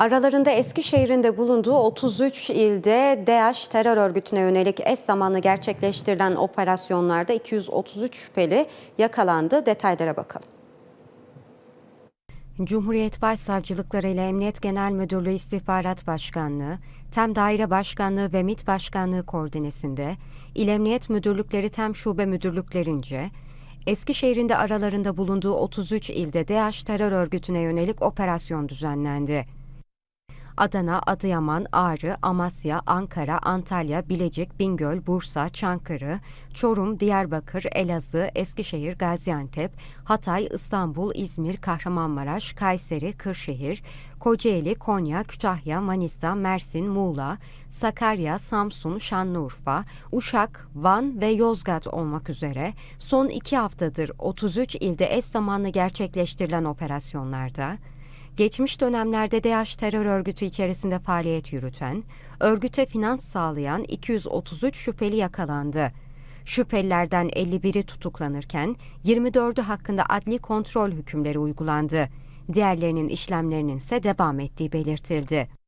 Aralarında Eskişehir'in de bulunduğu 33 ilde DAEŞ terör örgütüne yönelik eş zamanlı gerçekleştirilen operasyonlarda 233 şüpheli yakalandı. Detaylara bakalım. Cumhuriyet Başsavcılıkları ile Emniyet Genel Müdürlüğü İstihbarat Başkanlığı, TEM Daire Başkanlığı ve MİT Başkanlığı koordinesinde, İl Emniyet Müdürlükleri TEM Şube Müdürlüklerince, Eskişehir'in de aralarında bulunduğu 33 ilde DAEŞ terör örgütüne yönelik operasyon düzenlendi. Adana, Adıyaman, Ağrı, Amasya, Ankara, Antalya, Bilecik, Bingöl, Bursa, Çankırı, Çorum, Diyarbakır, Elazığ, Eskişehir, Gaziantep, Hatay, İstanbul, İzmir, Kahramanmaraş, Kayseri, Kırşehir, Kocaeli, Konya, Kütahya, Manisa, Mersin, Muğla, Sakarya, Samsun, Şanlıurfa, Uşak, Van ve Yozgat olmak üzere son iki haftadır 33 ilde eş zamanlı gerçekleştirilen operasyonlarda geçmiş dönemlerde DAEŞ terör örgütü içerisinde faaliyet yürüten, örgüte finans sağlayan 233 şüpheli yakalandı. Şüphelilerden 51'i tutuklanırken 24'ü hakkında adli kontrol hükümleri uygulandı. Diğerlerinin işlemlerinin ise devam ettiği belirtildi.